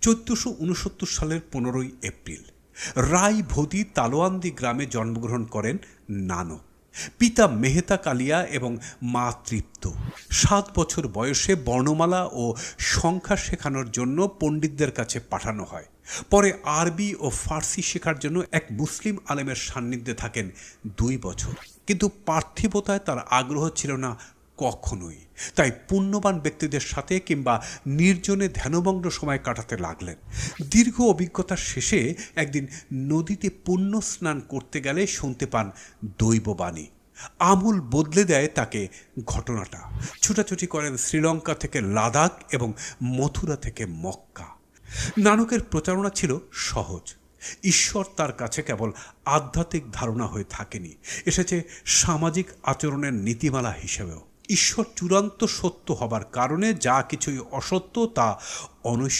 চোদ্দশো উনসত্তর সালের পনেরোই এপ্রিল রায় ভদি তালোয়ান্দি গ্রামে জন্মগ্রহণ করেন নানক পিতা মেহতা কালিয়া এবং মা তৃপ্ত। সাত বছর বয়সে বর্ণমালা ও সংখ্যা শেখানোর জন্য পণ্ডিতদের কাছে পাঠানো হয়। পরে আরবি ও ফার্সি শেখার জন্য এক মুসলিম আলেমের সান্নিধ্যে থাকেন দুই বছর। কিন্তু পার্থিবতায় তার আগ্রহ ছিল না কখনোই। তাই পুণ্যবান ব্যক্তিদের সাথে কিংবা নির্জনে ধ্যানভঙ্গ সময় কাটাতে লাগলেন। দীর্ঘ অভিজ্ঞতার শেষে একদিন নদীতে পুণ্য স্নান করতে গেলে শুনতে পান দৈববাণী। আমূল বদলে দেয় তাকে ঘটনাটা। ছুটাছুটি করেন শ্রীলঙ্কা থেকে লাদাখ এবং মথুরা থেকে মক্কা। নানকের প্রচারণা ছিল সহজ। ঈশ্বর তার কাছে কেবল আধ্যাত্মিক ধারণা হয়ে থাকেনি। এসেছে সামাজিক আচরণের নীতিমালা হিসেবেও। ঈশ্বর চূড়ান্ত সত্য হবার কারণে যা কিছুই অসত্য তা অনৈশ্য